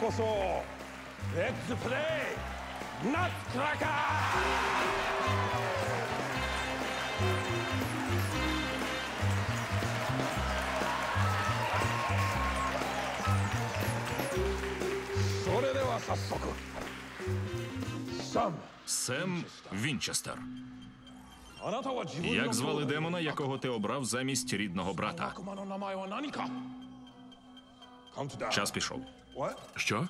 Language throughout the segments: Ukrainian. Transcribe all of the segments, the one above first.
こそレッツプレイナッツクラッカーそれでは早速サム Сем Вінчестер. あなたは自分の Як звали демона, якого ти обрав замість рідного брата? Час пішов. Що?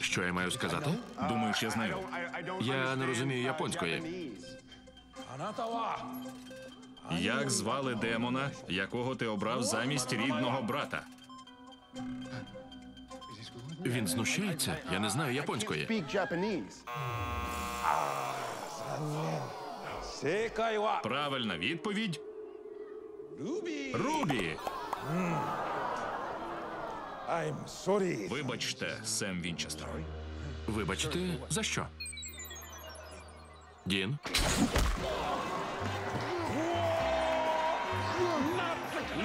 Що я маю сказати? Думаєш, я знаю. Я не розумію японської. Як звали демона, якого ти обрав замість рідного брата? Він знущається. Я не знаю японської. Правильна відповідь. Рубі. I'm sorry Вибачте, Сем Вінчестер. Вибачте, за що? Дін?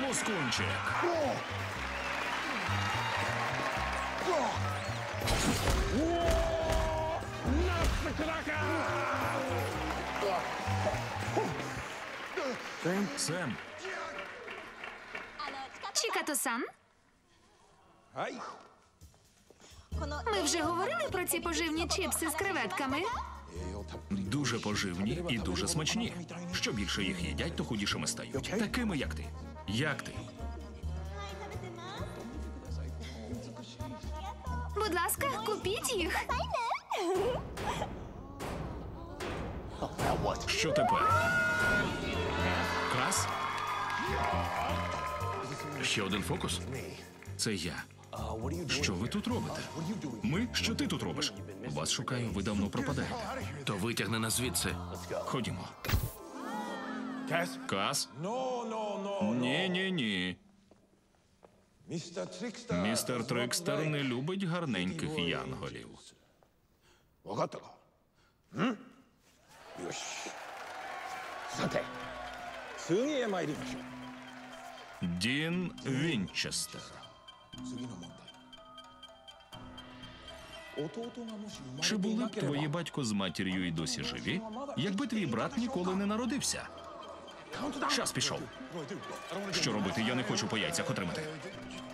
Лускунчик. Сем, Чікато-сан, ми вже говорили про ці поживні чіпси з креветками. дуже поживні і дуже смачні. Що більше їх їдять, то худішими стають. Такими, як ти. Як ти? Будь ласка, купіть їх. Що тепер? Крас? Ще один фокус? Це я. Що ви тут робите? Ми? Що ти тут робиш? Вас шукаю, ви давно пропадаєте. То витягне нас звідси. Ходімо. Кас? Кас? Ні, ні, ні. Містер Трикстер не любить гарненьких янголів. Дін Вінчестер. 次の問題弟がもし生ま Чи れてい були な б ければ твої батько з матір'ю і досі живі, якби твій брат ніколи не народився? Час пішов. Що робити? Я не хочу по яйцях отримати.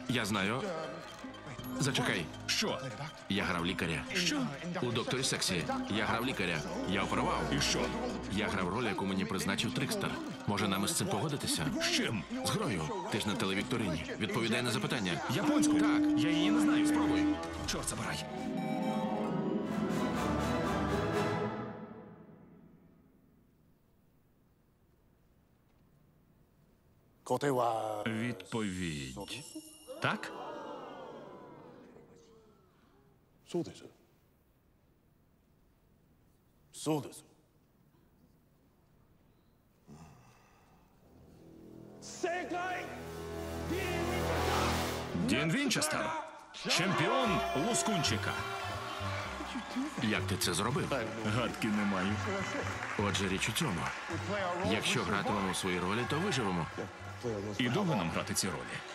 Я знаю. Зачекай, що? Я грав лікаря. Що? У докторі сексі. Я грав лікаря. Я оперував. І що? Я грав роль, яку мені призначив Трикстер. Може, нам із цим погодитися? З чим? З грою. Ти ж на телевікторині. Відповідай на запитання. Японську. Так, я її не знаю. Спробуй. Чорт забирай. Відповідь. Так? そうですそうです正解 Дін Вінчестер. Чемпіон Лускунчика. Як ти це зробив? Гадки не маю. Отже, річ у цьому. Якщо гратимемо в свої ролі, то виживемо. І довго нам грати ці ролі?